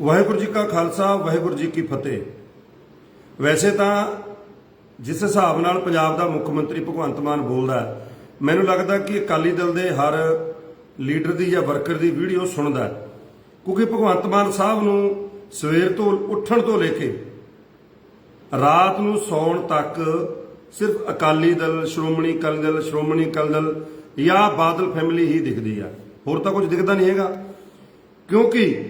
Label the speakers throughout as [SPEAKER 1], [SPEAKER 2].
[SPEAKER 1] ਵਾਹਿਗੁਰੂ ਜੀ ਕਾ ਖਾਲਸਾ, ਵਾਹਿਗੁਰੂ ਜੀ ਕੀ ਫਤਿਹ। ਵੈਸੇ ਤਾਂ ਜਿਸ ਹਿਸਾਬ ਨਾਲ ਪੰਜਾਬ ਦਾ ਮੁੱਖ ਮੰਤਰੀ ਭਗਵੰਤ ਮਾਨ ਬੋਲਦਾ ਮੈਨੂੰ ਲੱਗਦਾ ਕਿ ਅਕਾਲੀ ਦਲ ਦੇ ਹਰ ਲੀਡਰ ਦੀ ਜਾਂ ਵਰਕਰ ਦੀ ਵੀਡੀਓ ਸੁਣਦਾ ਕਿਉਂਕਿ ਭਗਵੰਤ ਮਾਨ ਸਾਹਿਬ ਨੂੰ ਸਵੇਰ ਤੋਂ ਉੱਠਣ ਤੋਂ ਲੈ ਕੇ ਰਾਤ ਨੂੰ ਸੌਣ ਤੱਕ ਸਿਰਫ ਅਕਾਲੀ ਦਲ, ਸ਼੍ਰੋਮਣੀ ਅਕਾਲੀ ਦਲ, ਸ਼੍ਰੋਮਣੀ ਅਕਾਲੀ ਦਲ ਜਾਂ ਬਾਦਲ ਫੈਮਿਲੀ ਹੀ ਦਿਖਦੀ ਆ। ਹੋਰ ਤਾਂ ਕੁਝ ਦਿਖਦਾ ਨਹੀਂ ਹੈਗਾ। ਕਿਉਂਕਿ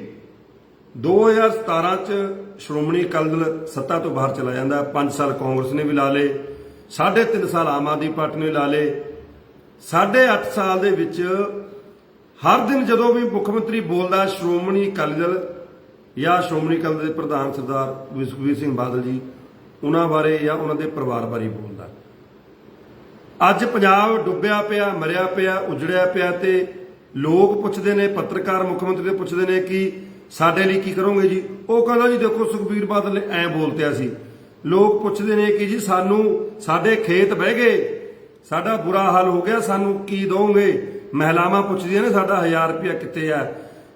[SPEAKER 1] 2017 ਚ ਸ਼੍ਰੋਮਣੀ ਅਕਾਲੀ ਦਲ ਸੱਤਾ ਤੋਂ ਬਾਹਰ ਚਲਾ ਜਾਂਦਾ 5 ਸਾਲ ਕਾਂਗਰਸ ਨੇ ਵੀ ਲਾ ਲਏ 3.5 ਸਾਲ ਆਮ ਆਦਮੀ ਪਾਰਟੀ ਨੇ ਲਾ ਲਏ। 8.5 ਸਾਲ ਦੇ ਵਿੱਚ ਹਰ ਦਿਨ ਜਦੋਂ ਵੀ ਮੁੱਖ ਮੰਤਰੀ ਬੋਲਦਾ ਸ਼੍ਰੋਮਣੀ ਅਕਾਲੀ ਦਲ ਜਾਂ ਸ਼੍ਰੋਮਣੀ ਅਕਾਲੀ ਦਲ ਦੇ ਪ੍ਰਧਾਨ ਸਰਦਾਰ ਸੁਖਬੀਰ ਸਿੰਘ ਬਾਦਲ ਜੀ, ਉਹਨਾਂ ਬਾਰੇ ਜਾਂ ਉਹਨਾਂ ਦੇ ਪਰਿਵਾਰ ਬਾਰੇ ਬੋਲਦਾ। ਅੱਜ ਪੰਜਾਬ ਡੁੱਬਿਆ ਪਿਆ, ਮਰਿਆ ਪਿਆ, ਉਜੜਿਆ ਪਿਆ ਤੇ ਲੋਕ ਪੁੱਛਦੇ ਨੇ, ਪੱਤਰਕਾਰ ਮੁੱਖ ਮੰਤਰੀ ਦੇ ਪੁੱਛਦੇ ਨੇ ਕਿ ਸਾਡੇ ਲਈ ਕੀ ਕਰੋਗੇ ਜੀ? ਉਹ ਕਹਿੰਦਾ ਜੀ, ਦੇਖੋ ਸੁਖਬੀਰ ਬਾਦਲ ਨੇ ਐ ਬੋਲਤਿਆ ਸੀ। ਲੋਕ ਪੁੱਛਦੇ ਨੇ ਕਿ ਜੀ, ਸਾਨੂੰ, ਸਾਡੇ ਖੇਤ ਬਹਿ ਗਏ। ਸਾਡਾ ਬੁਰਾ ਹਾਲ ਹੋ ਗਿਆ, ਸਾਨੂੰ ਕੀ ਦੋਗੇ ਮਹਿਲਾਵਾਂ ਪੁੱਛਦੀਆਂ ਨੇ, ਸਾਡਾ 1000 ਰੁਪਇਆ ਕਿੱਥੇ ਆ?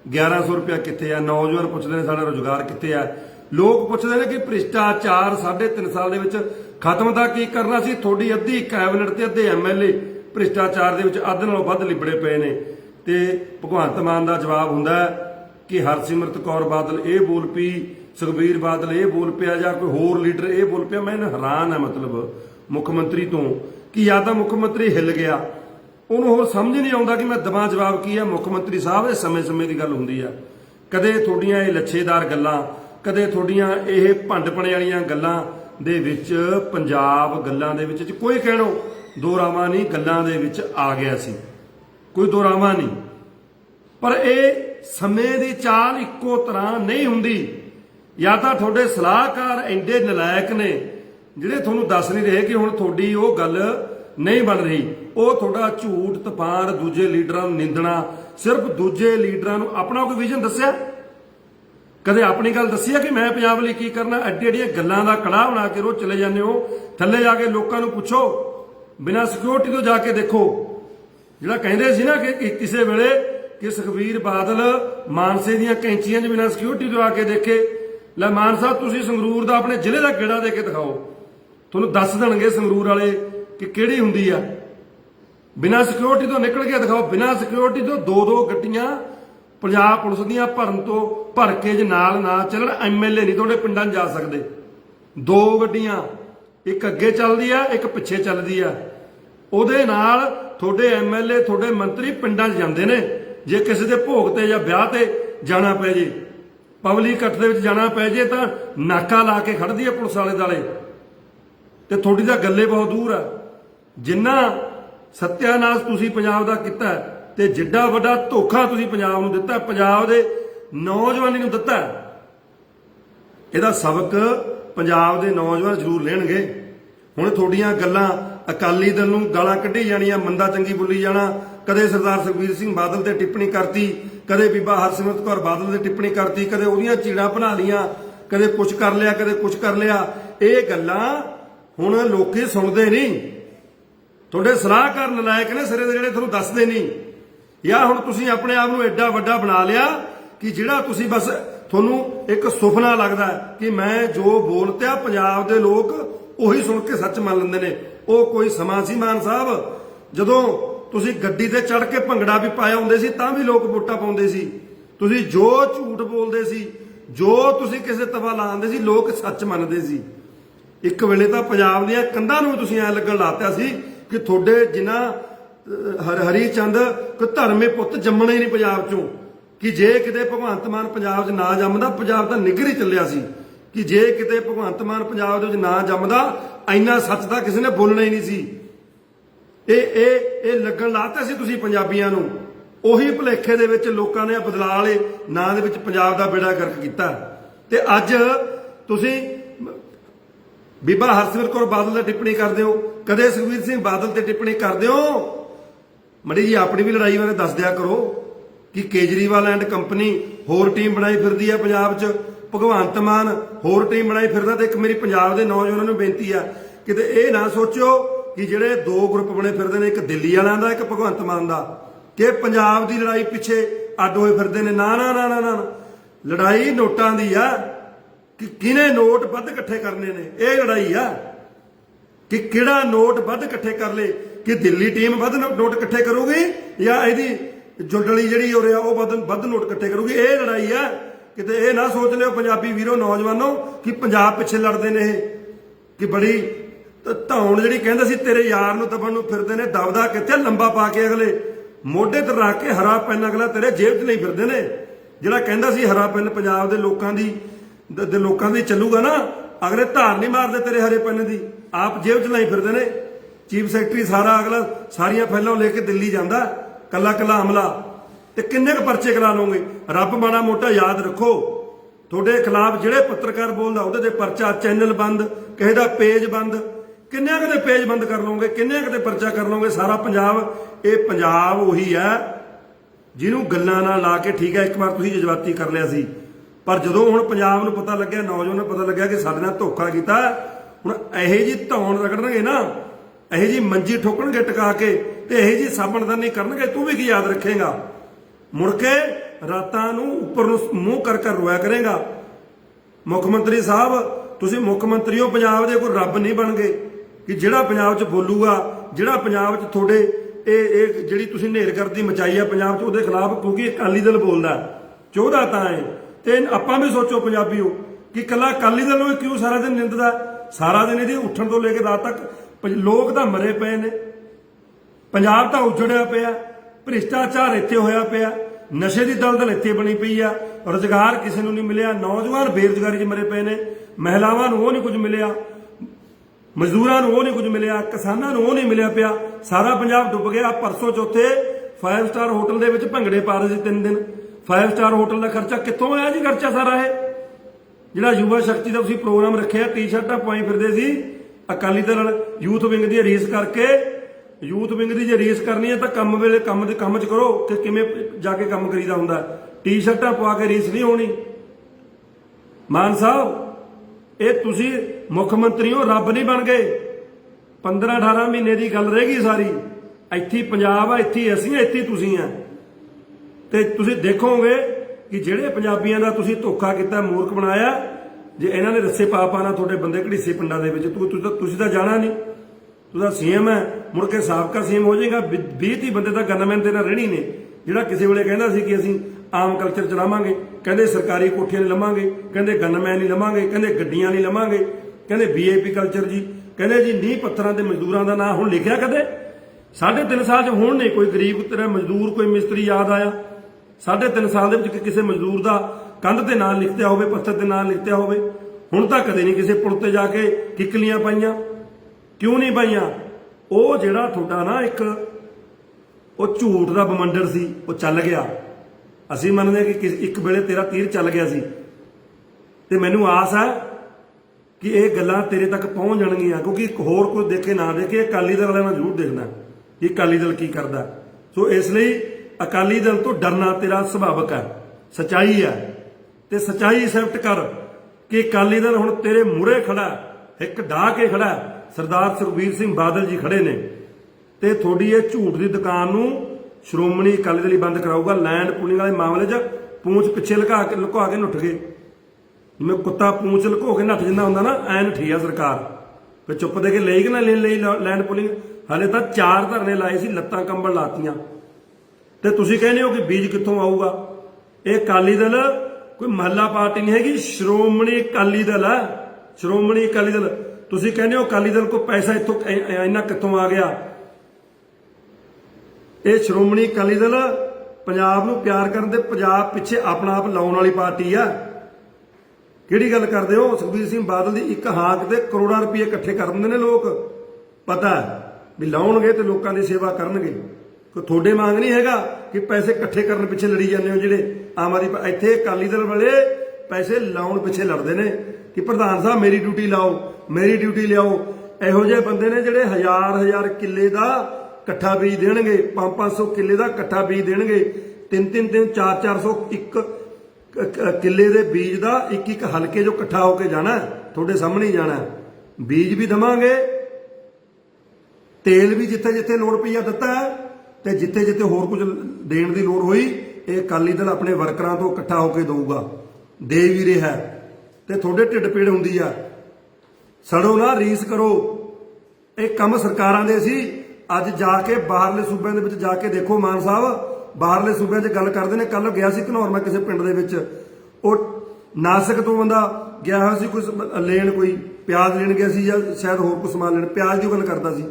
[SPEAKER 1] 1100 ਰੁਪਇਆ ਕਿੱਥੇ ਆ? ਨੌਜਵਾਨ ਪੁੱਛਦੇ ਨੇ, ਸਾਡਾ ਰੋਜ਼ਗਾਰ ਕਿੱਥੇ ਆ? ਲੋਕ ਪੁੱਛਦੇ ਨੇ ਕਿ ਭ੍ਰਿਸ਼ਟਾਚਾਰ ਸਾਢੇ ਤਿੰਨ ਸਾਲ ਦੇ ਵਿੱਚ ਖਤਮ ਦਾ ਕੀ ਕਰਨਾ ਸੀ? ਤੁਹਾਡੀ ਅੱਧੀ ਕੈਬਨਿਟ ਤੇ ਅੱਧੇ ਐਮਐਲਏ ਭ੍ਰਿਸ਼ਟਾਚਾਰ ਦੇ ਵਿੱਚ ਅੱਧ ਨਾਲੋਂ ਵੱਧ ਲਿਬੜੇ ਪਏ ਨੇ। ਤੇ ਭਗਵੰਤ ਮਾਨ ਦਾ ਜਵਾਬ ਹੁੰਦਾ ਕਿ ਹਰਸਿਮਰਤ ਕੌਰ ਬਾਦਲ ਇਹ ਬੋਲ ਪਈ, ਸੁਖਬੀਰ ਬਾਦਲ ਇਹ ਬੋਲ ਪਿਆ ਜਾਂ ਕੋਈ ਹੋਰ ਲੀਡਰ ਇਹ ਬੋਲ ਪਿਆ, ਮੈਂ ਹੈਰਾਨ ਹਾਂ ਮਤਲਬ ਮੁੱਖ ਮੰਤਰੀ ਤੋਂ ਕਿ ਜਾਂ ਤਾਂ ਮੁੱਖ ਮੰਤਰੀ ਹਿੱਲ ਗਿਆ। ਉਹਨੂੰ ਹੋਰ ਸਮਝ ਨਹੀਂ ਆਉਂਦਾ ਕਿ ਮੈਂ ਦਵਾਂ ਜਵਾਬ ਕੀ ਹੈ ਮੁੱਖ ਮੰਤਰੀ ਸਾਹਿਬ, ਇਹ ਸਮੇਂ-ਸਮੇਂ ਦੀ ਗੱਲ ਹੁੰਦੀ ਆ। ਕਦੇ ਤੁਹਾਡੀਆਂ ਇਹ ਲੱਛੇਦਾਰ ਗੱਲਾਂ, ਕਦੇ ਤੁਹਾਡੀਆਂ ਇਹ ਭੰਡਪਣੇ ਵਾਲੀਆਂ ਗੱਲਾਂ ਦੇ ਵਿੱਚ, ਪੰਜਾਬ ਗੱਲਾਂ ਦੇ ਵਿੱਚ ਕੋਈ ਕਹਿਣੋ ਦੋਰਾਵਾਂ ਨਹੀਂ, ਗੱਲਾਂ ਦੇ ਵਿੱਚ ਆ ਗਿਆ ਸੀ। ਕੋਈ ਦੋਰਾਵਾਂ ਨਹੀਂ। ਪਰ ਇਹ ਸਮੇਂ ਦੀ ਚਾਲ ਇੱਕੋ ਤਰ੍ਹਾਂ ਨਹੀਂ ਹੁੰਦੀ। ਜਾਂ ਤਾਂ ਤੁਹਾਡੇ ਸਲਾਹਕਾਰ ਐਂਡੇ ਨਲਾਇਕ ਨੇ, ਜਿਹੜੇ ਤੁਹਾਨੂੰ ਦੱਸ ਨਹੀਂ ਰਹੇ ਕਿ ਹੁਣ ਤੁਹਾਡੀ ਉਹ ਗੱਲ ਨਹੀਂ ਬਣ ਰਹੀ। ਉਹ ਤੁਹਾਡਾ ਝੂਠ ਤਪਾਰ ਦੂਜੇ ਲੀਡਰਾਂ ਨੂੰ ਨਿੰਦਣਾ, ਸਿਰਫ ਦੂਜੇ ਲੀਡਰਾਂ ਨੂੰ ਆਪਣਾ ਕੋਈ ਵਿਜ਼ਨ ਦੱਸਿਆ? ਕਦੇ ਆਪਣੀ ਗੱਲ ਦੱਸੀ ਆ ਕਿ ਮੈਂ ਪੰਜਾਬ ਲਈ ਕੀ ਕਰਨਾ? ਐਡੀ ਐਡੀਆਂ ਗੱਲਾਂ ਦਾ ਕੜਾ ਬਣਾ ਕੇ ਰੋ ਚਲੇ ਜਾਂਦੇ ਹੋ। ਥੱਲੇ ਜਾ ਕੇ ਲੋਕਾਂ ਨੂੰ ਪੁੱਛੋ। ਬਿਨਾਂ ਸਿਕਿਉਰਿਟੀ ਤੋਂ ਜਾ ਕੇ ਦੇਖੋ। ਜਿਹੜਾ ਕਹਿੰਦੇ ਸੀ ਨਾ ਕਿ ਕਿਸੇ ਵੇਲੇ ਕਿ ਸੁਖਬੀਰ ਬਾਦਲ ਮਾਨਸੇ ਦੀਆਂ ਕੈਂਚੀਆਂ 'ਚ ਬਿਨਾਂ ਸਿਕਿਉਰਿਟੀ ਤੋਂ ਆ ਕੇ ਦੇਖੇ। ਲੈ ਮਾਨ ਸਾਹਿਬ, ਤੁਸੀਂ ਸੰਗਰੂਰ ਦਾ ਆਪਣੇ ਜ਼ਿਲ੍ਹੇ ਦਾ ਗੇੜਾ ਦੇ ਕੇ ਦਿਖਾਓ? ਤੁਹਾਨੂੰ ਦੱਸ ਦੇਣਗੇ ਸੰਗਰੂਰ ਵਾਲੇ ਕਿ ਕਿਹੜੀ ਹੁੰਦੀ ਆ। ਬਿਨਾਂ ਸਿਕਿਉਰਿਟੀ ਤੋਂ ਨਿਕਲ ਕੇ ਦਿਖਾਓ। ਬਿਨਾਂ ਸਿਕਿਉਰਿਟੀ ਤੋਂ ਦੋ ਦੋ ਗੱਡੀਆਂ ਪੰਜਾਬ ਪੁਲਿਸ ਦੀਆਂ ਭਰਨ ਤੋਂ ਭਰ ਕੇ ਜੇ ਨਾਲ ਨਾ ਚੱਲਣ। ਐਮਐਲਏ ਨਹੀਂ ਤੁਹਾਡੇ ਪਿੰਡਾਂ 'ਚ ਜਾ ਸਕਦੇ। ਦੋ ਗੱਡੀਆਂ, ਇੱਕ ਅੱਗੇ ਚੱਲਦੀ ਆ, ਇੱਕ ਪਿੱਛੇ ਚੱਲਦੀ ਆ। ਉਹਦੇ ਨਾਲ ਤੁਹਾਡੇ ਐਮਐਲਏ ਤੁਹਾਡੇ ਮੰਤਰੀ ਪਿੰਡਾਂ 'ਚ ਜਾਂਦੇ ਨੇ। ਜੇ ਕਿਸੇ ਦੇ ਭੋਗ ਤੇ ਜਾਂ ਵਿਆਹ ਤੇ ਜਾਣਾ ਪੈ ਜੇ, ਪਬਲਿਕ ਇਕੱਠ ਦੇ ਵਿੱਚ ਜਾਣਾ ਪੈ ਜੇ ਤਾਂ ਨਾਕਾ ਲਾ ਕੇ ਖੜਦੀ ਹੈ ਪੁਲਿਸ ਵਾਲੇ ਦਾਲੇ। ਤੇ ਤੁਹਾਡੀ ਤਾਂ ਗੱਲੇ ਬਹੁਤ ਦੂਰ ਆ। ਜਿੰਨਾ ਸਤਿਆਨਾਸ਼ ਤੁਸੀਂ ਪੰਜਾਬ ਦਾ ਕੀਤਾ ਤੇ ਜਿੱਡਾ ਵੱਡਾ ਧੋਖਾ ਤੁਸੀਂ ਪੰਜਾਬ ਨੂੰ ਦਿੱਤਾ ਪੰਜਾਬ ਦੇ ਨੌਜਵਾਨੀ ਨੂੰ ਦਿੱਤਾ ਇਹਦਾ ਸਬਕ ਪੰਜਾਬ ਦੇ ਨੌਜਵਾਨ ਜ਼ਰੂਰ ਲੈਣਗੇ। ਹੁਣ ਤੁਹਾਡੀਆਂ ਗੱਲਾਂ ਅਕਾਲੀ ਦਲ ਨੂੰ ਗਾਲਾਂ ਕੱਢੀ ਜਾਣੀਆਂ, ਮੰਦਾ ਚੰਗੀ ਬੋਲੀ ਜਾਣਾ ਕਦੇ ਸਰਦਾਰ ਸੁਖਬੀਰ ਸਿੰਘ ਬਾਦਲ ਤੇ ਟਿੱਪਣੀ ਕਰਤੀ, ਕਦੇ ਬੀਬਾ ਹਰਸਿਮਰਤ ਕੌਰ ਬਾਦਲ ਤੇ ਟਿੱਪਣੀ ਕਰਤੀ, ਕਦੇ ਉਹਦੀਆਂ ਚੀੜਾਂ ਬਣਾ ਲੀਆਂ ਕਦੇ ਕੁਝ ਕਰ ਲਿਆ, ਕਦੇ ਕੁਝ ਕਰ ਲਿਆ। ਇਹ ਗੱਲਾਂ ਹੁਣ ਲੋਕੀ ਸੁਣਦੇ ਨਹੀਂ। ਤੁਹਾਡੇ ਸਲਾਹਕਾਰ ਨਲਾਇਕ ਨੇ ਸਿਰੇ ਦੇ ਜਿਹੜੇ ਤੁਹਾਨੂੰ ਦੱਸਦੇ ਨਹੀਂ। ਜਾਂ ਹੁਣ ਤੁਸੀਂ ਆਪਣੇ ਆਪ ਨੂੰ ਐਡਾ ਵੱਡਾ ਬਣਾ ਲਿਆ ਕਿ ਜਿਹੜਾ ਤੁਸੀਂ ਬਸ ਤੁਹਾਨੂੰ ਇੱਕ ਸੁਪਨਾ ਲੱਗਦਾ ਕਿ ਮੈਂ ਜੋ ਬੋਲਤਿਆ ਪੰਜਾਬ ਦੇ ਲੋਕ ਉਹੀ ਸੁਣ ਕੇ ਸੱਚ ਮੰਨ ਲੈਂਦੇ ਨੇ। ਉਹ ਕੋਈ ਸਮਾਂ ਸੀ ਮਾਨ ਸਾਹਿਬ? ਜਦੋਂ ਤੁਸੀਂ ਗੱਡੀ ਤੇ ਚੜ ਕੇ ਭੰਗੜਾ ਵੀ ਪਾਇਆ ਹੁੰਦੇ ਸੀ, ਤਾਂ ਵੀ ਲੋਕ ਵੋਟਾਂ ਪਾਉਂਦੇ ਸੀ। ਤੁਸੀਂ ਜੋ ਝੂਠ ਬੋਲਦੇ ਸੀ, ਜੋ ਤੁਸੀਂ ਕਿਸੇ ਤਵਾ ਲਾਉਂਦੇ ਸੀ, ਲੋਕ ਸੱਚ ਮੰਨਦੇ ਸੀ। ਇੱਕ ਵੇਲੇ ਤਾਂ ਪੰਜਾਬ ਦੀਆਂ ਕੰਧਾਂ ਨੂੰ ਤੁਸੀਂ ਐ ਲੱਗਣ ਲਾਤਿਆ ਸੀ ਕਿ ਤੁਹਾਡੇ ਜਿਨ੍ਹਾਂ ਹਰੀ ਚੰਦ ਕੋ ਧਰਮੇ ਪੁੱਤ ਜੰਮਣੇ ਨਹੀਂ ਪੰਜਾਬ ਚੋਂ। ਕਿ ਜੇ ਕਿਤੇ ਭਗਵੰਤ ਮਾਨ ਪੰਜਾਬ 'ਚ ਨਾ ਜੰਮਦਾ, ਪੰਜਾਬ ਤਾਂ ਨਿਗਰ ਹੀ ਚੱਲਿਆ ਸੀ। ਕਿ ਜੇ ਕਿਤੇ ਭਗਵੰਤ ਮਾਨ ਪੰਜਾਬ ਦੇ ਵਿੱਚ ਨਾ ਜੰਮਦਾ, ਇੰਨਾ ਸੱਚ ਤਾਂ ਕਿਸੇ ਨੇ ਬੋਲਣਾ ਹੀ ਨਹੀਂ ਸੀ। ਇਹ ਇਹ ਇਹ ਲੱਗਣ ਲਾਤਾ ਸੀ ਤੁਸੀਂ ਪੰਜਾਬੀਆਂ ਨੂੰ। ਉਹੀ ਭੁਲੇਖੇ ਦੇ ਵਿੱਚ ਲੋਕਾਂ ਨੇ ਬਦਲਾਅ ਵਾਲੇ ਨਾਂ ਦੇ ਵਿੱਚ ਪੰਜਾਬ ਦਾ ਬੇੜਾ ਗਰਕ ਕੀਤਾ। ਤੇ ਅੱਜ ਤੁਸੀਂ ਬੀਬਾ ਹਰਸਿਮਰਤ ਕੌਰ ਬਾਦਲ ਤੇ ਟਿੱਪਣੀ ਕਰਦੇ ਹੋ। ਕਦੇ ਸੁਖਬੀਰ ਸਿੰਘ ਬਾਦਲ ਤੇ ਟਿੱਪਣੀ ਕਰਦੇ ਹੋ? ਮੜੀ ਜੀ, ਆਪਣੀ ਵੀ ਲੜਾਈ ਬਾਰੇ ਦੱਸ ਦਿਆ ਕਰੋ ਕਿ ਕੇਜਰੀਵਾਲ ਐਂਡ ਕੰਪਨੀ ਹੋਰ ਟੀਮ ਬਣਾਈ ਫਿਰਦੀ ਆ ਪੰਜਾਬ 'ਚ। ਭਗਵੰਤ ਮਾਨ ਹੋਰ ਟੀਮ ਬਣਾਈ ਫਿਰਦਾ ਤੇ ਇੱਕ ਮੇਰੀ ਪੰਜਾਬ ਦੇ ਨੌਜਵਾਨਾਂ ਨੂੰ ਬੇਨਤੀ ਆ ਕਿਤੇ ਇਹ ਨਾ ਸੋਚੋ ਕਿ ਜਿਹੜੇ ਦੋ ਗਰੁੱਪ ਬਣੇ ਫਿਰਦੇ ਨੇ, ਇੱਕ ਦਿੱਲੀ ਵਾਲਿਆਂ ਦਾ, ਇੱਕ ਭਗਵੰਤ ਮਾਨ ਦਾ, ਕਿ ਪੰਜਾਬ ਦੀ ਲੜਾਈ ਪਿੱਛੇ ਅੱਡ ਹੋਏ ਫਿਰਦੇ ਨੇ। ਨਾ ਨਾ ਨਾ ਨਾ ਨਾ ਲੜਾਈ ਨੋਟਾਂ ਦੀ ਆ ਕਿ ਕਿਹਨੇ ਨੋਟ ਵੱਧ ਇਕੱਠੇ ਕਰਨੇ ਨੇ? ਇਹ ਲੜਾਈ ਆ ਕਿ ਕਿਹੜਾ ਨੋਟ ਵੱਧ ਇਕੱਠੇ ਕਰ ਲੇ? ਕਿ ਦਿੱਲੀ ਟੀਮ ਵੱਧ ਨੋਟ ਇਕੱਠੇ ਕਰੂਗੀ ਜਾਂ ਇਹਦੀ ਜੁੰਡਲੀ ਜਿਹੜੀ ਹੋ ਰਿਹਾ ਉਹ ਵੱਧ ਵੱਧ ਨੋਟ ਇਕੱਠੇ ਕਰੂਗੀ? ਇਹ ਲੜਾਈ ਆ। ਕਿਤੇ ਇਹ ਨਾ ਸੋਚ ਲਿਓ ਪੰਜਾਬੀ ਵੀਰੋ, ਨੌਜਵਾਨੋ, ਕਿ ਪੰਜਾਬ ਪਿੱਛੇ ਲੜਦੇ ਨੇ ਇਹ, ਕਿ ਬੜੀ ਧੌਣ ਜਿਹੜੀ ਕਹਿੰਦਾ ਸੀ, ਤੇਰੇ ਯਾਰ ਨੂੰ ਦਬਣ ਨੂੰ ਫਿਰਦੇ ਨੇ, ਦਬਦਾ ਕਿੱਥੇ? ਲੰਬਾ ਪਾ ਕੇ ਅਗਲੇ। ਮੋਢੇ ਤੇ ਰੱਖ ਕੇ ਹਰਾ ਪੈਨ ਅਗਲਾ ਤੇਰੇ ਜੇਬ 'ਚ ਨਹੀਂ ਫਿਰਦੇ ਨੇ। ਜਿਹੜਾ ਕਹਿੰਦਾ ਸੀ, ਹਰਾ ਪੈਨ ਪੰਜਾਬ ਦੇ ਲੋਕਾਂ ਦੀ, ਦੇ ਲੋਕਾਂ ਦੀ ਚੱਲੂਗਾ ਨਾ, ਅਗਲੇ ਧਾਰ ਨਹੀਂ ਮਾਰਦੇ ਤੇਰੇ ਹਰੇ ਪੈਨ ਦੀ। ਆਪ ਜੇਬ 'ਚ ਲਾਈ ਫਿਰਦੇ ਨੇ। ਚੀਫ ਸੈਕਟਰੀ ਸਾਰਾ ਅਗਲਾ ਸਾਰੀਆਂ ਫੈਲਾਂ ਲੈ ਕੇ ਦਿੱਲੀ ਜਾਂਦਾ, ਕੱਲਾ ਕੱਲਾ ਹਮਲਾ। ਤੇ ਕਿੰਨੇ ਕੁ ਪਰਚੇ ਕਰਾ ਲਓਗੇ? ਰੱਬ ਮਾੜਾ ਮੋਟਾ ਯਾਦ ਰੱਖੋ। ਤੁਹਾਡੇ ਖਿਲਾਫ ਜਿਹੜੇ ਪੱਤਰਕਾਰ ਬੋਲਦਾ, ਉਹਦੇ ਤੇ ਪਰਚਾ ਚੈਨਲ ਬੰਦ, ਕਿਸੇ ਦਾ ਪੇਜ ਬੰਦ। ਕਿੰਨੇ ਕੁ ਦੇ ਪੇਜ ਬੰਦ ਕਰ ਲਓਗੇ ਕਿੰਨੇ ਕੁ ਪਰਚਾ ਕਰ ਲਓਗੇ? ਸਾਰਾ ਪੰਜਾਬ, ਇਹ ਪੰਜਾਬ ਉਹੀ ਹੈ। ਜਿਹਨੂੰ ਗੱਲਾਂ ਨਾਲ ਲਾ ਕੇ ਠੀਕ ਹੈ, ਇੱਕ ਵਾਰ ਤੁਸੀਂ ਜਜ਼ਬਾਤੀ ਕਰ ਲਿਆ ਸੀ। ਪਰ ਜਦੋਂ ਹੁਣ ਪੰਜਾਬ ਨੂੰ ਪਤਾ ਲੱਗਿਆ, ਨੌਜਵਾਨ ਨੂੰ ਪਤਾ ਲੱਗਿਆ ਕਿ ਸਾਡੇ ਨਾਲ ਧੋਖਾ ਕੀਤਾ, ਹੁਣ ਇਹੋ ਜੀ ਧੌਣ ਰਗੜਨਗੇ ਨਾ, ਇਹੋ ਜੀ ਮੰਜੀ ਠੋਕਣਗੇ ਟਿਕਾ ਕੇ, ਤੇ ਇਹੋ ਜੀ ਸਾਬਣਦਾਨੀ ਕਰਨਗੇ, ਤੂੰ ਵੀ ਕੀ ਯਾਦ ਰੱਖੇਗਾ? ਮੁੜ ਕੇ ਰਾਤਾਂ ਨੂੰ ਉੱਪਰ ਨੂੰ ਮੂੰਹ ਕਰ ਕਰ ਰੋਇਆ ਕਰੇਗਾ। ਮੁੱਖ ਮੰਤਰੀ ਸਾਹਿਬ, ਤੁਸੀਂ ਮੁੱਖ ਮੰਤਰੀ ਹੋ ਪੰਜਾਬ ਦੇ ਕੋਈ ਰੱਬ ਨਹੀਂ ਬਣ ਗਏ ਕਿ ਜਿਹੜਾ ਪੰਜਾਬ 'ਚ ਬੋਲੂਗਾ, ਜਿਹੜਾ ਪੰਜਾਬ 'ਚ ਤੁਹਾਡੇ ਇਹ ਇਹ ਜਿਹੜੀ ਤੁਸੀਂ ਨੇਰਗਰਦੀ ਮਚਾਈ ਆ ਪੰਜਾਬ 'ਚ, ਉਹਦੇ ਖਿਲਾਫ ਕਿਉਂਕਿ ਅਕਾਲੀ ਦਲ ਬੋਲਦਾ ਚੋਦਾ ਤਾਂ ਹੈ। ਤੇ ਆਪਾਂ ਵੀ ਸੋਚੋ ਪੰਜਾਬੀਓ ਕਿ ਕੱਲਾ ਅਕਾਲੀ ਦਲ ਨੂੰ ਕਿਉਂ ਸਾਰਾ ਦਿਨ ਨਿੰਦਦਾ? ਸਾਰਾ ਦਿਨ ਇਹਦੀ ਉੱਠਣ ਤੋਂ ਲੈ ਕੇ ਰਾਤ ਤੱਕ ਲੋਕ ਤਾਂ ਮਰੇ ਪਏ ਨੇ। ਪੰਜਾਬ ਤਾਂ ਉਜੜਿਆ ਪਿਆ, ਭ੍ਰਿਸ਼ਟਾਚਾਰ ਇੱਥੇ ਹੋਇਆ ਪਿਆ, ਨਸ਼ੇ ਦੀ ਦਲਦਲ ਇੱਥੇ ਬਣੀ ਪਈ ਆ, ਰੋਜ਼ਗਾਰ ਕਿਸੇ ਨੂੰ ਨਹੀਂ ਮਿਲਿਆ, ਨੌਜਵਾਨ ਬੇਰੁਜ਼ਗਾਰੀ 'ਚ ਮਰੇ ਪਏ ਨੇ, ਮਹਿਲਾਵਾਂ ਨੂੰ ਉਹ ਨਹੀਂ ਕੁਝ ਮਿਲਿਆ। ਮਜ਼ਦੂਰਾਂ ਨੂੰ ਉਹ ਨਹੀਂ ਕੁਝ ਮਿਲਿਆ, ਕਿਸਾਨਾਂ ਨੂੰ ਉਹ ਨਹੀਂ ਮਿਲਿਆ ਪਿਆ। ਸਾਰਾ ਪੰਜਾਬ ਡੁੱਬ ਗਿਆ ਪਰਸੋਂ ਚੌਥੇ। 5 ਸਟਾਰ ਹੋਟਲ ਦੇ ਵਿੱਚ ਭੰਗੜੇ ਪਾ ਰਹੇ ਸੀ ਤਿੰਨ ਦਿਨ। 5 ਸਟਾਰ ਹੋਟਲ ਦਾ ਖਰਚਾ ਕਿੱਥੋਂ ਆਇਆ ਜੀ ਖਰਚਾ ਸਾਰਾ ਇਹ? ਜਿਹੜਾ ਯੁਵਾ ਸ਼ਕਤੀ ਦਾ ਤੁਸੀਂ ਪ੍ਰੋਗਰਾਮ ਰੱਖਿਆ, ਟੀ-ਸ਼ਰਟਾਂ ਪਾਈ ਫਿਰਦੇ ਸੀ ਅਕਾਲੀ ਦਲ ਯੂਥ ਵਿੰਗ ਦੀ ਰੀਸ ਕਰਕੇ। ਯੂਥ ਵਿੰਗ ਦੀ ਜੇ ਰੀਸ ਕਰਨੀ ਹੈ ਤਾਂ ਕੰਮ ਵੇਲੇ ਕੰਮ ਦੇ ਕੰਮ 'ਚ ਕਰੋ ਕਿ ਕਿਵੇਂ ਜਾ ਕੇ ਕੰਮ ਕਰੀਦਾ ਹੁੰਦਾ। ਟੀ-ਸ਼ਰਟਾਂ ਪਵਾ ਕੇ ਰੀਸ ਨਹੀਂ ਹੋਣੀ। ਮਾਨ ਸਾਹਿਬ ਇਹ ਤੁਸੀਂ ਮੁੱਖ ਮੰਤਰੀ ਹੋ ਰੱਬ ਨਹੀਂ ਬਣ ਗਏ। 15 18 ਮਹੀਨੇ ਦੀ ਗੱਲ ਰਹਿ ਗਈ ਸਾਰੀ। ਇੱਥੇ ਪੰਜਾਬ ਆ ਇੱਥੇ ਅਸੀਂ ਆ, ਇੱਥੇ ਤੁਸੀਂ ਆ। ਤੇ ਤੁਸੀਂ ਦੇਖੋਗੇ ਕਿ ਜਿਹੜੇ ਪੰਜਾਬੀਆਂ ਦਾ ਤੁਸੀਂ ਧੋਖਾ ਕੀਤਾ ਮੂਰਖ ਬਣਾਇਆ ਜੇ ਇਹਨਾਂ ਨੇ ਰੱਸੇ ਪਾ ਪਾਣਾ ਤੁਹਾਡੇ ਬੰਦੇ ਘੜੀਸੇ ਪਿੰਡਾਂ ਦੇ ਵਿੱਚ ਤੂੰ ਤੁਸੀਂ ਤਾਂ- ਤੁਸੀਂ ਤਾਂ ਜਾਣਾ ਨਹੀਂ। ਤੂੰ ਤਾਂ ਸੀਐਮ ਹੈ ਮੁੜ ਕੇ ਸਾਬਕਾ ਸੀਐਮ ਹੋ ਜਾਏਗਾ 20 30 ਬੰਦੇ ਤਾਂ ਗਨਮੈਨ ਦੇ ਨਾਲ ਰਹਿਣੀ ਨੇ ਜਿਹੜਾ ਕਿਸੇ ਵੇਲੇ ਕਹਿੰਦਾ ਸੀ ਕਿ ਅਸੀਂ ਆਮ ਕਲਚਰ ਚਲਾਵਾਂਗੇ। ਕਹਿੰਦੇ ਸਰਕਾਰੀ ਕੋਠੀਆਂ ਨਹੀਂ ਲਵਾਂਗੇ, ਕਹਿੰਦੇ ਗਨਮੈਨ ਨਹੀਂ ਲਵਾਂਗੇ, ਕਹਿੰਦੇ ਗੱਡੀਆਂ ਨਹੀਂ ਲਵਾਂਗੇ, ਕਹਿੰਦੇ ਵੀਆਈਪੀ ਕਲਚਰ ਜੀ, ਕਹਿੰਦੇ ਜੀ ਨੀਂਹ ਪੱਥਰਾਂ ਦੇ ਮਜ਼ਦੂਰਾਂ ਦਾ ਨਾਂ ਹੁਣ ਲਿਖਿਆ ਕਦੇ? ਸਾਢੇ ਤਿੰਨ ਸਾਲ ਚ ਹੁਣ ਨਹੀਂ ਕੋਈ ਗਰੀਬ ਤੇਰਾ ਮਜ਼ਦੂਰ, ਕੋਈ ਮਿਸਤਰੀ ਯਾਦ ਆਇਆ? ਸਾਢੇ ਤਿੰਨ ਸਾਲ ਦੇ ਵਿੱਚ ਕਿਸੇ ਮਜ਼ਦੂਰ ਦਾ ਕੰਧ ਤੇ ਨਾਂ ਲਿਖਿਆ ਹੋਵੇ, ਪੱਥਰ ਤੇ ਨਾਂ ਲਿਖਿਆ ਹੋਵੇ? ਹੁਣ ਤਾਂ ਕਦੇ ਨਹੀਂ ਕਿਸੇ ਪੁਲ ਤੇ ਜਾ ਕੇ ਕਿੱਕਲੀਆਂ ਪਾਈਆਂ। ਕਿਉਂ ਨਹੀਂ ਪਾਈਆਂ? ਉਹ ਜਿਹੜਾ ਤੁਹਾਡਾ ਨਾ ਇੱਕ, ਉਹ ਝੂਠ ਦਾ ਬਮੰਡਰ ਸੀ, ਉਹ ਚੱਲ ਗਿਆ। ਅਸੀਂ ਮੰਨਦੇ ਹਾਂ ਕਿ ਕਿਸ- ਇੱਕ ਵੇਲੇ ਤੇਰਾ ਤੀਰ ਚੱਲ ਗਿਆ ਸੀ। ਤੇ ਮੈਨੂੰ ਆਸ ਹੈ ਕਿ ਇਹ ਗੱਲਾਂ ਤੇਰੇ ਤੱਕ ਪਹੁੰਚ ਜਾਣਗੀਆਂ ਕਿਉਂਕਿ ਇੱਕ ਹੋਰ ਕੋਈ ਦੇਖੇ ਨਾ ਦੇਖੇ ਇਹ ਅਕਾਲੀ ਦਲ ਵਾਲਿਆਂ ਨਾਲ ਜ਼ਰੂਰ ਦੇਖਣਾ ਕਿ ਅਕਾਲੀ ਦਲ ਕੀ ਕਰਦਾ। ਸੋ ਇਸ ਲਈ ਅਕਾਲੀ ਦਲ ਤੋਂ ਡਰਨਾ ਤੇਰਾ ਸੁਭਾਵਿਕ ਹੈ ਸਚਾਈ ਹੈ। ਤੇ ਸਚਾਈ ਐਕਸੈਪਟ ਕਰ ਕਿ ਅਕਾਲੀ ਦਲ ਹੁਣ ਤੇਰੇ ਮੂਹਰੇ ਖੜਾ ਹੈ, ਇੱਕ ਢਾ ਕੇ ਖੜਾ ਹੈ। ਸਰਦਾਰ ਸੁਖਬੀਰ ਸਿੰਘ ਬਾਦਲ ਜੀ ਖੜੇ ਨੇ। ਤੇ ਤੁਹਾਡੀ ਇਹ ਝੂਠ ਦੀ ਦੁਕਾਨ ਨੂੰ ਸ਼੍ਰੋਮਣੀ ਅਕਾਲੀ ਦਲ ਹੀ ਬੰਦ ਕਰਾਊਗਾ। ਲੈਂਡ ਪੂਲਿੰਗ ਵਾਲੇ ਮਾਮਲੇ 'ਚ ਪੂੰਛ ਪਿੱਛੇ ਲੁਕਾ ਕੇ ਲੁਕਾ ਕੇ ਨੁੱਠ ਗਏ। ਜਿਵੇਂ ਕੁੱਤਾ ਪੂੰਛ ਲੁਕੋ ਕੇ ਨੱਠ ਜਾਂਦਾ ਹੁੰਦਾ ਨਾ ਐ ਨੱਠੀ ਆ ਸਰਕਾਰ। ਫਿਰ ਚੁੱਪ ਦੇ ਕੇ ਲਈ ਕਿ ਨਾ ਲੈ ਲਈ ਲੈਂਡ ਪੂਲਿੰਗ ਹਲੇ ਤਾਂ ਚਾਰ ਧਰਨੇ ਲਾਏ ਸੀ, ਲੱਤਾਂ ਕੰਬਲ ਲਾਤੀਆਂ। ਤੇ ਤੁਸੀਂ ਕਹਿੰਦੇ ਹੋ ਕਿ ਬੀਜ ਕਿੱਥੋਂ ਆਊਗਾ? ਇਹ ਅਕਾਲੀ ਦਲ ਕੋਈ ਮਹੱਲਾ ਪਾਰਟੀ ਨਹੀਂ ਹੈਗੀ, ਸ਼੍ਰੋਮਣੀ ਅਕਾਲੀ ਦਲ ਹੈ ਸ਼੍ਰੋਮਣੀ ਅਕਾਲੀ ਦਲ। ਤੁਸੀਂ ਕਹਿੰਦੇ ਹੋ ਅਕਾਲੀ ਦਲ ਕੋ ਪੈਸਾ ਇੱਥੋਂ ਇੰਨਾ ਕਿੱਥੋਂ ਆ ਗਿਆ? ਇਹ ਸ਼੍ਰੋਮਣੀ ਅਕਾਲੀ ਦਲ ਪੰਜਾਬ ਨੂੰ ਪਿਆਰ ਕਰਨ ਦੇ ਪੰਜਾਬ ਪਿੱਛੇ ਆਪਣਾ ਆਪ ਲਾਉਣ ਵਾਲੀ ਪਾਰਟੀ ਆ। ਕਿਹੜੀ ਗੱਲ ਕਰਦੇ ਹੋ? ਸੁਖਬੀਰ ਸਿੰਘ ਬਾਦਲ ਦੀ ਇੱਕ ਹਾਕ ਤੇ ਕਰੋੜਾਂ ਰੁਪਏ ਇਕੱਠੇ ਕਰ ਦਿੰਦੇ ਨੇ ਲੋਕ। ਪਤਾ ਵੀ ਲਾਉਣਗੇ ਤੇ ਲੋਕਾਂ ਦੀ ਸੇਵਾ ਕਰਨਗੇ। ਕੋਈ ਤੁਹਾਡੇ ਮੰਗ ਨਹੀਂ ਹੈਗਾ ਕਿ ਪੈਸੇ ਇਕੱਠੇ ਕਰਨ ਪਿੱਛੇ ਲੜੀ ਜਾਂਦੇ ਹੋ ਜਿਹੜੇ ਆਮ ਆਦਮੀ ਇੱਥੇ ਅਕਾਲੀ ਦਲ ਵਾਲੇ ਪੈਸੇ ਲਾਉਣ ਪਿੱਛੇ ਲੜਦੇ ਨੇ ਕਿ ਪ੍ਰਧਾਨ ਸਾਹਿਬ, ਮੇਰੀ ਡਿਊਟੀ ਲਾਓ, ਮੇਰੀ ਡਿਊਟੀ ਲਿਆਓ। ਇਹੋ ਜਿਹੇ ਬੰਦੇ ਨੇ ਜਿਹੜੇ ਹਜ਼ਾਰ ਹਜ਼ਾਰ ਕਿੱਲੇ ਦਾ ਇਕੱਠਾ ਬੀਜ ਦੇਣਗੇ 5-500 ਕਿੱਲੇ ਦਾ ਇਕੱਠਾ ਬੀਜ ਦੇਣਗੇ। 3-3 3 4-400 ਇੱਕ ਕਿੱਲੇ ਦੇ ਬੀਜ ਦਾ ਇੱਕ ਇੱਕ ਹਲਕੇ ਜੋ ਇਕੱਠਾ ਹੋ ਕੇ ਜਾਣਾ, ਤੁਹਾਡੇ ਸਾਹਮਣੇ ਹੀ ਜਾਣਾ। ਬੀਜ ਵੀ ਦਵਾਂਗੇ। ਤੇਲ ਵੀ ਜਿੱਥੇ ਜਿੱਥੇ ਲੋੜ ਪਈ ਆ ਦਿੱਤਾ ਤੇ ਜਿੱਥੇ ਜਿੱਥੇ ਹੋਰ ਕੁਝ ਦੇਣ ਦੀ ਲੋੜ ਹੋਈ, ਇਹ ਅਕਾਲੀ ਦਲ ਆਪਣੇ ਵਰਕਰਾਂ ਤੋਂ ਇਕੱਠਾ ਹੋ ਕੇ ਦਊਗਾ। ਦੇ ਵੀ ਰਿਹਾ ਤੇ ਤੁਹਾਡੇ ਢਿੱਡ ਪੀੜ ਹੁੰਦੀ ਆ। ਸੜੋ ਨਾ, ਰੀਸ ਕਰੋ। ਇਹ ਕੰਮ ਸਰਕਾਰਾਂ ਦੇ ਸੀ ਅੱਜ ਜਾ ਕੇ ਬਾਹਰਲੇ ਸੂਬਿਆਂ ਦੇ ਵਿੱਚ ਜਾ ਕੇ ਦੇਖੋ ਮਾਨ ਸਾਹਿਬ, ਬਾਹਰਲੇ ਸੂਬਿਆਂ 'ਚ ਗੱਲ ਕਰਦੇ ਨੇ। ਕੱਲ ਗਿਆ ਸੀ ਘਨੌਰ ਮੈਂ ਕਿਸੇ ਪਿੰਡ ਦੇ ਵਿੱਚ। ਉਹ ਨਾਸਿਕ ਤੋਂ ਬੰਦਾ ਗਿਆ ਹੋਇਆ ਸੀ ਕੁਝ ਲੈਣ ਕੋਈ, ਪਿਆਜ਼ ਲੈਣ ਗਿਆ ਸੀ ਜਾਂ ਸ਼ਾਇਦ ਹੋਰ ਕੁਝ ਸਮਾਨ ਲੈਣ। ਪਿਆਜ਼ ਦੀ ਗੱਲ ਕਰਦਾ ਸੀ।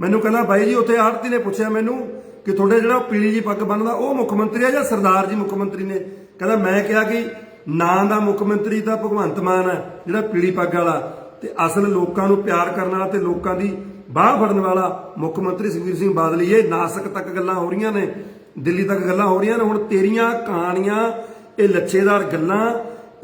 [SPEAKER 1] ਮੈਨੂੰ ਕਹਿੰਦਾ ਬਾਈ ਜੀ, ਉੱਥੇ ਆੜਤੀ ਨੇ ਪੁੱਛਿਆ ਮੈਨੂੰ ਕਿ ਤੁਹਾਡੇ ਜਿਹੜਾ ਉਹ ਪੀਲੀ ਜੀ ਪੱਗ ਬੰਨਦਾ, ਉਹ ਮੁੱਖ ਮੰਤਰੀ ਆ ਜਾਂ ਸਰਦਾਰ ਜੀ ਮੁੱਖ ਮੰਤਰੀ ਨੇ? ਕਹਿੰਦਾ, ਮੈਂ ਕਿਹਾ ਕਿ ਨਾਂ ਦਾ ਮੁੱਖ ਮੰਤਰੀ ਤਾਂ ਭਗਵੰਤ ਮਾਨ ਹੈ ਜਿਹੜਾ ਪੀਲੀ ਪੱਗ ਵਾਲਾ। ਤੇ ਅਸਲ ਲੋਕਾਂ ਨੂੰ ਪਿਆਰ ਕਰਨ ਵਾਲਾ ਤੇ ਲੋਕਾਂ ਦੀ ਬਾਹ ਫੜਨ ਵਾਲਾ ਮੁੱਖ ਮੰਤਰੀ ਸੁਖਬੀਰ ਸਿੰਘ ਬਾਦਲ ਹੀ ਇਹ ਨਾਸਕ ਤੱਕ ਗੱਲਾਂ ਹੋ ਰਹੀਆਂ ਨੇ, ਦਿੱਲੀ ਤੱਕ ਗੱਲਾਂ ਹੋ ਰਹੀਆਂ ਨੇ। ਹੁਣ ਤੇਰੀਆਂ ਕਹਾਣੀਆਂ, ਇਹ ਲੱਛੇਦਾਰ ਗੱਲਾਂ,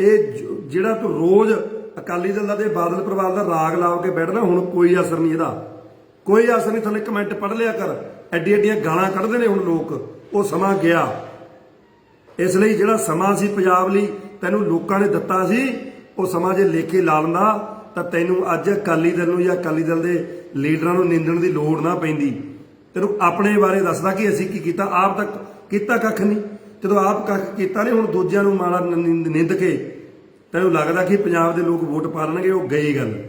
[SPEAKER 1] ਇਹ ਜਿਹੜਾ ਤੂੰ ਰੋਜ਼ ਅਕਾਲੀ ਦਲ ਦਾ ਬਾਦਲ ਪਰਿਵਾਰ ਦਾ ਰਾਗ ਲਾਓ ਕੇ ਬੈਠਣਾ, ਹੁਣ ਕੋਈ ਅਸਰ ਨਹੀਂ ਇਹਦਾ। ਕੋਈ ਅਸਰ ਨਹੀਂ, ਥੱਲੇ ਕਮੈਂਟ ਪੜ੍ਹ ਲਿਆ ਕਰ। ਐਡੀ ਐਡੀਆਂ ਗਾਲਾਂ ਕੱਢਦੇ ਨੇ ਹੁਣ ਲੋਕ। ਉਹ ਸਮਾਂ ਗਿਆ। ਇਸ ਲਈ ਜਿਹੜਾ ਸਮਾਂ ਸੀ ਪੰਜਾਬ ਲਈ, ਤੈਨੂੰ ਲੋਕਾਂ ਨੇ ਦਿੱਤਾ ਸੀ, ਉਹ ਸਮਾਂ ਜੇ ਲੇਖੇ ਲਾ ਲੈਂਦਾ, ਤਾਂ ਤੈਨੂੰ ਅੱਜ ਅਕਾਲੀ ਦਲ ਨੂੰ ਜਾਂ ਅਕਾਲੀ ਦਲ ਦੇ ਲੀਡਰਾਂ ਨੂੰ ਨਿੰਦਣ ਦੀ ਲੋੜ ਨਾ ਪੈਂਦੀ। ਤੈਨੂੰ ਆਪਣੇ ਬਾਰੇ ਦੱਸਦਾ ਕਿ ਅਸੀਂ ਕੀ ਕੀਤਾ? ਆਪ ਤੱਕ ਕੀਤਾ ਕੱਖ ਨਹੀਂ। ਜਦੋਂ ਆਪ ਕੱਖ ਕੀਤਾ ਨਹੀਂ, ਹੁਣ ਦੂਜਿਆਂ ਨੂੰ ਮਾੜਾ ਨਿੰਦ ਕੇ ਤੈਨੂੰ ਲੱਗਦਾ ਕਿ ਪੰਜਾਬ ਦੇ ਲੋਕ ਵੋਟ ਪਾ ਲੈਣਗੇ? ਉਹ ਗਈ ਗੱਲ।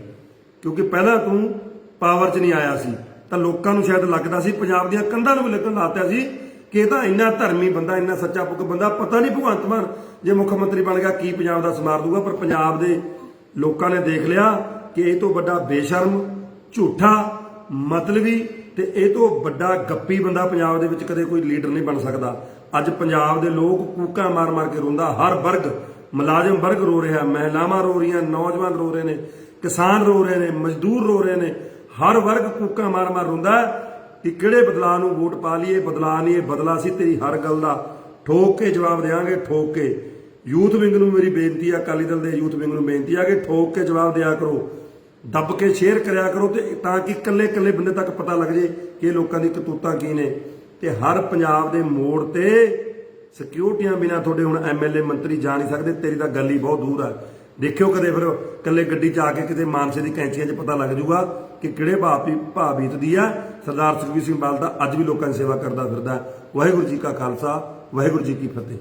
[SPEAKER 1] ਕਿਉਂਕਿ ਪਹਿਲਾਂ ਤੂੰ ਪਾਵਰ 'ਚ ਨਹੀਂ ਆਇਆ ਸੀ। ਤਾਂ ਲੋਕਾਂ ਨੂੰ ਸ਼ਾਇਦ ਲੱਗਦਾ ਸੀ, ਪੰਜਾਬ ਦੀਆਂ ਕੰਧਾਂ ਨੂੰ ਵੀ ਲੱਗਣ ਲਾਤਿਆ ਸੀ ਕਿ ਇਹ ਤਾਂ ਇੰਨਾ ਧਰਮੀ ਬੰਦਾ, ਇੰਨਾ ਸੱਚਾ ਪੁੱਤ ਬੰਦਾ, ਪਤਾ ਨਹੀਂ ਭਗਵੰਤ ਮਾਨ ਜੇ ਮੁੱਖ ਮੰਤਰੀ ਬਣ ਗਿਆ, ਕੀ ਪੰਜਾਬ ਦਾ ਸਮਾਰ ਦੂਗਾ? ਪਰ ਪੰਜਾਬ ਦੇ ਲੋਕਾਂ ਨੇ ਦੇਖ ਲਿਆ ਕਿ ਇਹ ਤੋਂ ਵੱਡਾ ਬੇਸ਼ਰਮ ਝੂਠਾ ਮਤਲਬੀ ਤੇ ਇਹ ਤੋਂ ਵੱਡਾ ਗੱਪੀ ਬੰਦਾ ਪੰਜਾਬ ਦੇ ਵਿੱਚ ਕਦੇ ਕੋਈ ਲੀਡਰ ਨਹੀਂ ਬਣ ਸਕਦਾ। ਅੱਜ ਪੰਜਾਬ ਦੇ ਲੋਕ ਕੂਕਾਂ ਮਾਰ ਮਾਰ ਕੇ ਰੋਂਦਾ, ਹਰ ਵਰਗ, ਮੁਲਾਜ਼ਮ ਵਰਗ ਰੋ ਰਿਹਾ, ਮਹਿਲਾਵਾਂ ਰੋ ਰਹੀਆਂ, ਨੌਜਵਾਨ ਰੋ ਰਹੇ ਨੇ, ਕਿਸਾਨ ਰੋ ਰਹੇ ਨੇ, ਮਜ਼ਦੂਰ ਰੋ ਰਹੇ ਨੇ, ਹਰ ਵਰਗ ਕੂਕਾਂ ਮਾਰ ਮਾਰ ਰੋਂਦਾ ਕਿ ਕਿਹੜੇ ਬਦਲਾਅ ਨੂੰ ਵੋਟ ਪਾ ਲਈਏ, ਬਦਲਾਅ ਨਹੀਂ, ਇਹ ਬਦਲਾ ਸੀ ਤੇਰੀ ਹਰ ਗੱਲ ਦਾ। ਠੋਕ ਕੇ ਜਵਾਬ ਦੇਵਾਂਗੇ ਠੋਕ ਕੇ। ਯੂਥ ਵਿੰਗ ਨੂੰ ਮੇਰੀ ਬੇਨਤੀ ਆ, ਅਕਾਲੀ ਦਲ ਦੇ ਯੂਥ ਵਿੰਗ ਨੂੰ ਬੇਨਤੀ ਆ ਕਿ ਠੋਕ ਕੇ ਜਵਾਬ ਦਿਆ ਕਰੋ। ਦੱਬ ਕੇ ਸ਼ੇਅਰ ਕਰਿਆ ਕਰੋ ਤੇ ਤਾਂ ਕਿ ਇਕੱਲੇ ਇਕੱਲੇ ਬੰਦੇ ਤੱਕ ਪਤਾ ਲੱਗ ਜੇ ਕਿ ਇਹ ਲੋਕਾਂ ਦੀ ਕਤੂਤਾਂ ਕੀ ਨੇ। ਤੇ ਹਰ ਪੰਜਾਬ ਦੇ ਮੋੜ ਤੇ ਸਿਕਿਉਰਟੀਆਂ ਬਿਨਾ ਤੁਹਾਡੇ ਹੁਣ ਐਮਐਲਏ ਮੰਤਰੀ ਜਾ ਨਹੀਂ ਸਕਦੇ, ਤੇਰੀ ਤਾਂ ਗੱਲ ਹੀ ਬਹੁਤ ਦੂਰ ਆ। ਦੇਖਿਓ ਕਦੇ ਫਿਰ ਇਕੱਲੇ ਗੱਡੀ 'ਚ ਆ ਕੇ ਕਿਤੇ ਮਾਨਸੇ ਦੀ ਕੈਂਚੀਆਂ 'ਚ ਪਤਾ ਲੱਗ ਜਾਊਗਾ ਕਿ ਕਿਹੜੇ ਭਾਅ ਪੀ ਭਾਅ ਬੀਤਦੀ ਆ। ਸਰਦਾਰ ਸੁਖਬੀਰ ਸਿੰਘ ਬਾਦਲ ਦਾ ਅੱਜ ਵੀ ਲੋਕਾਂ ਦੀ ਸੇਵਾ ਕਰਦਾ ਫਿਰਦਾ। ਵਾਹਿਗੁਰੂ ਜੀ ਕਾ ਖਾਲਸਾ, ਵਾਹਿਗੁਰੂ ਜੀ ਕੀ ਫਤਿਹ।